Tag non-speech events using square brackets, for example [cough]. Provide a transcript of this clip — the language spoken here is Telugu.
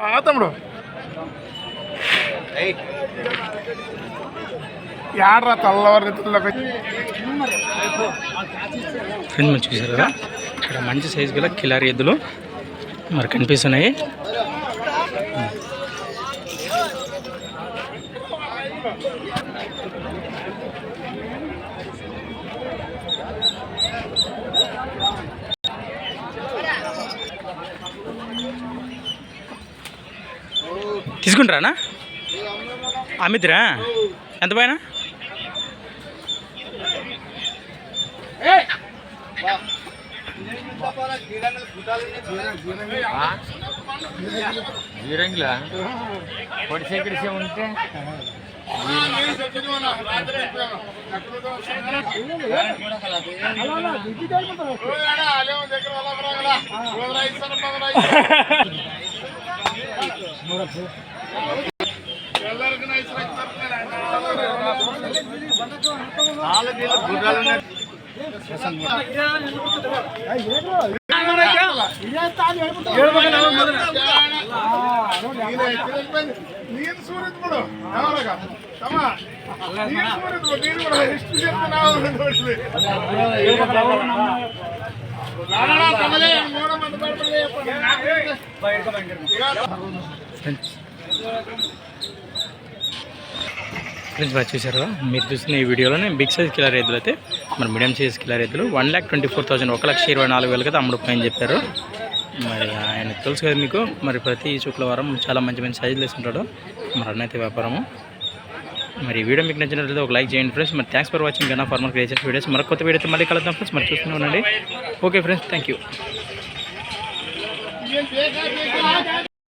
ఆ తమ్ముడు. యాడ్రా తెల్లవారి తెల్లకి ఫ్రెండ్ మీరు చూసారు కదా? ఇక్కడ మంచి సైజు గల కిలారి ఎద్దులు మరి కనిపిస్తున్నాయి. తీసుకుంటారా? అమిత్రా? ఎంత పైన? జీరంగిలా ఉంటే? [laughs] [laughs] ನೀನು ಸೂರಿದ್ ಬಿಡು ಯಾವಾಗ ತಮ್ಮ ನೀನು ಸೂರಿದ್ ಬಿಡು ನೀನು ಬಿಡ ಎಷ್ಟು ಜನ ನಾವು ನೋಡಿದ್ವಿ ನೋಡಮ್ಮ ಅಂತ ಬರ್ಬೇಡಿ ఫ్రెండ్స్ బాగా చూసారా మీరు చూసిన ఈ వీడియోలోనే బిగ్ సైజ్ కిలర్ రైతులు అయితే మరి మీడియం సైజ్ కిలర్ రైతులు one lakh twenty four thousand ఒక లక్ష ఇరవై నాలుగు వేలు వేలకి అమ్ముడుపోయని చెప్పారు. మరి ఆయన తెలుసు కదా మీకు మరి ప్రతి శుక్రవారం చాలా మంచి మంచి సైజులు వేస్తుంటాడు మరి అన్నైతే వ్యాపారము. మరి వీడియో మీకు నచ్చినట్లయితే ఒక లైక్ చేయండి ఫ్రెండ్స్. మరి thanks for watching Kanna farmer creation videos మరి కొత్త వీడియో మళ్ళీ కలుద్దాం ఫ్రెండ్స్. మరి చూస్తూనే ఉండండి. Okay friends thank you